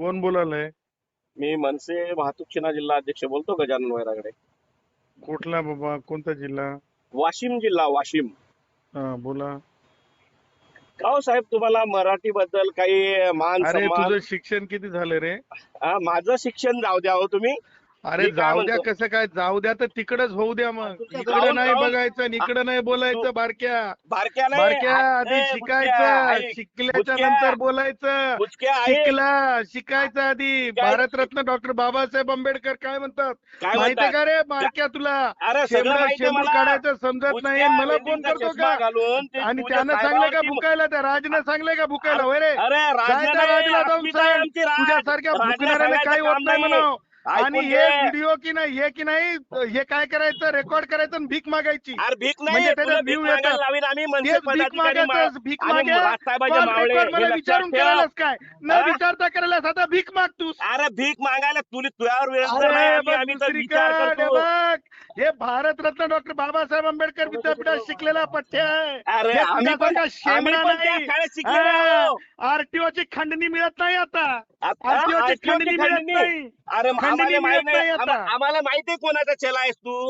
कोण बोलायलंय? मी मनसे वाहतूक सेना जिल्हा अध्यक्ष बोलतो गजानन वैरागडे. कुठला बाबा? कोणता जिल्हा? वाशिम जिल्हा वाशिम. हा बोला. का हो साहेब तुम्हाला मराठी बद्दल काही मान अरे सन्मान तुझं शिक्षण किती झालं रे? हा, माझं शिक्षण जाऊ द्या हो तुम्ही. अरे जाऊ द्या? कसं काय जाऊ द्या तर तिकडच होऊ द्या मग. इकडे नाही बघायचं इकडे नाही बोलायचं बारक्या. बारक्या नाही बारक्या आधी शिकायचं शिकल्याच्या. नंतर बोलायचं. शिकला शिकायचं आधी. भारतरत्न डॉक्टर बाबासाहेब आंबेडकर काय म्हणतात? म्हणतात? का रे बारक्या तुला? माहिती मला. काढायचं समजत नाही. मला फोन करतो का? आणि त्यानं सांगलं का भुकायला त्या राजनं सांगलंय का भुकायला? होय रे राजला जाऊन सांग. तुझ्यासारख्या सांगायचं काही होत नाही ऐकून आणि. हे व्हिडिओ की नाही हे की नाही हे काय करायचं रेकॉर्ड करायचं आणि भीक मागायची अरे भीक नाही म्हणजे त्याच्यात भीक view मागायला येतात. लावीन आम्ही मनसे तेच भीक पदाधिकारी मागायचं भीक आणि मागे राजसाहेबाचे मावळे रेकॉर्ड मला विचारून ठेव. करायलाच काय न हा? विचारता करायलास आता भीक मागतोस अरे भीक मागायला तुला तुझ्यावर वेळ तर नाही अरे आम्ही बघ आम्ही तर विचार दुसरीकडे करतो बघ हे भारतरत्न डॉक्टर बाबासाहेब आंबेडकर विद्यापीठात शिकलेला पठ्य आहे. अरे आम्ही पण पण त्या शिकलेलो. आरटीओ ची खंडणी मिळत नाही आता. आता आरटीओ ची खंडणी मिळत खंडणी. नाही. अरे खंडणी आम्हाला मिळत माहीत नाही. नाही आता. आम्हा- आम्हाला माहिती आहे कोणाचा चला आहेस तू.